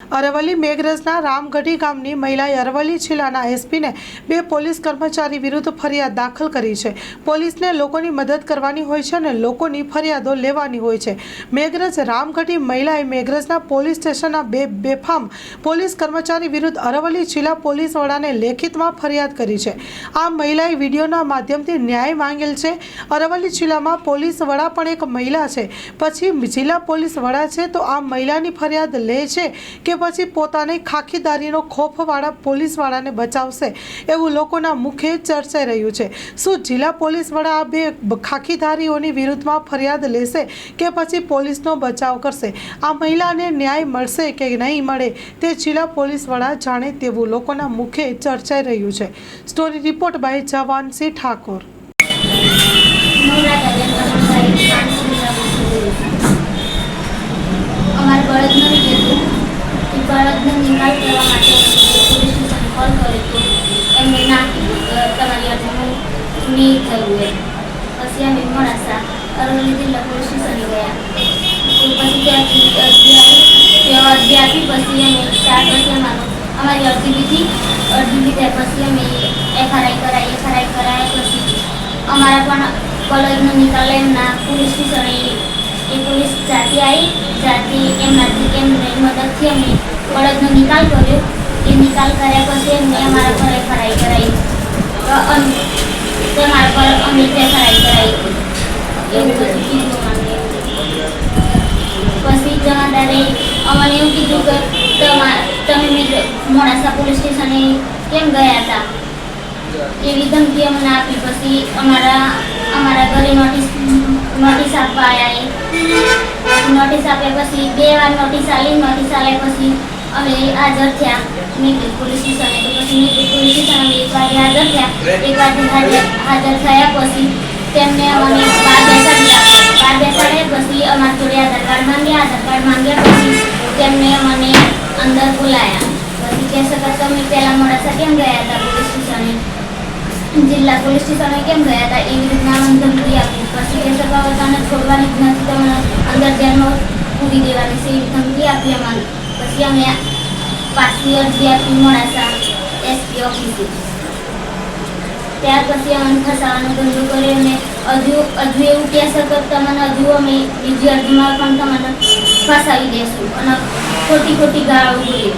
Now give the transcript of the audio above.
અરવલ્લી મેઘરજના રામગઢી ગામની મહિલાએ અરવલ્લી જિલ્લાના એસપીને બે પોલીસ કર્મચારી વિરુદ્ધ ફરિયાદ દાખલ કરી છે. પોલીસને લોકોની મદદ કરવાની હોય છે અને લોકોની ફરિયાદો લેવાની હોય છે. મેઘરજ રામગઢી મહિલાએ મેઘરજના પોલીસ સ્ટેશનના બે બેફામ પોલીસ કર્મચારી વિરુદ્ધ અરવલ્લી જિલ્લા પોલીસ વડાને લેખિતમાં ફરિયાદ કરી છે. આ મહિલાએ વિડીયોના માધ્યમથી ન્યાય માંગેલ છે. અરવલ્લી જિલ્લામાં પોલીસ વડા પણ એક મહિલા છે. પછી જિલ્લા પોલીસ વડા છે તો આ મહિલાની ફરિયાદ લે છે કે પછી પોતાની ખાખીદારીનો ખોફવાળા પોલીસવાળાને બચાવશે એવું લોકોના મુખે ચર્ચાઈ રહ્યું છે. શું જિલ્લા પોલીસ વડા આ બે ખાખીધારીઓની વિરુદ્ધમાં ફરિયાદ લેશે કે પછી પોલીસનો બચાવ કરશે? આ મહિલાને ન્યાય મળશે કે નહીં મળે તે જિલ્લા પોલીસ વડા જાણે તેવું લોકોના મુખે ચર્ચાઈ રહ્યું છે. Story report by Jawansinh Thakor અમારે બળદનો લીધું એ બળદનો નિકાલ કરવા માટે પોલીસ સ્ટેશન કોલ કર્યો હતો એમને ના કીધું કે તમારી અરજીનું નહીં થયું એમ પછી અમે મોડાસા અરવલ્લી જિલ્લા પોલીસ સ્ટેશને ગયા તો પછી ત્યાંથી અરજી આવી તે અરજી આપી પછી અમે ચાર પછી અમારો અમારી અરજી લીધી અરજી લીધા પછી અમે એફઆરઆઈ કરાવી એફઆરઆઈ કરાયા પછી અમારા પણ બળદનો નિકાલ એમના પોલીસ સ્ટેશને એ પોલીસ જાતિ આવી જાતિ એમનાથી એમને મદદથી અમે બળદનો નિકાલ કર્યો એ નિકાલ કર્યા પછી એમને અમારા પર એફઆરઆઈ કરાવી તો અમ- પર પછી જમાદારે અમને એવું કીધું કે મોડાસા પોલીસ સ્ટેશને કેમ ગયા હતા એવી ધમકી અમને આપી પછી અમારા અમારા ઘરે નોટિસ નોટિસ આપવા આવ્યા નોટિસ આપ્યા પછી બે વાર નોટિસ આવી નોટિસ આવ્યા પછી અમે હાજર થયા. મેઘરજ પોલીસ સ્ટેશને તો પછી મેઘરજ પોલીસ સ્ટેશન અમે એક વાર હાજર થયા. એક વાર હાજર હાજર થયા પછી તેમને અમને બહાર બેસાડ્યા. બહાર બેસાડ્યા પછી અમારા જોડે આધાર કાર્ડ માંગ્યા. આધાર કાર્ડ માંગ્યા પછી તેમને અમને અંદર બોલાયા. પછી કહેશે કે તમે પહેલાં મોડાસા કેમ ગયા હતા પોલીસ સ્ટેશને? જિલ્લા પોલીસ સ્ટેશને કેમ ગયા હતા? એવી રીતના અમને ધમકી આપી. પછી કહેશે કે હવે તને છોડવાની જ નથી. તમને અંદર જેલમાં પૂરી દેવાની છે. એવી ધમકી આપી અમને. પછી અમે પાછી આપી મોડાસા એસપી ઓફિસે ત્યાર પછી અમને ફસાવાનો ધંધો કર્યો અને હજુ હજુ એવું કહેશે કે તમને હજુ અમે બીજી અરજીમાં પણ તમને ફસાવી દેશું. અને ખોટી ખોટી ગાળો બોલી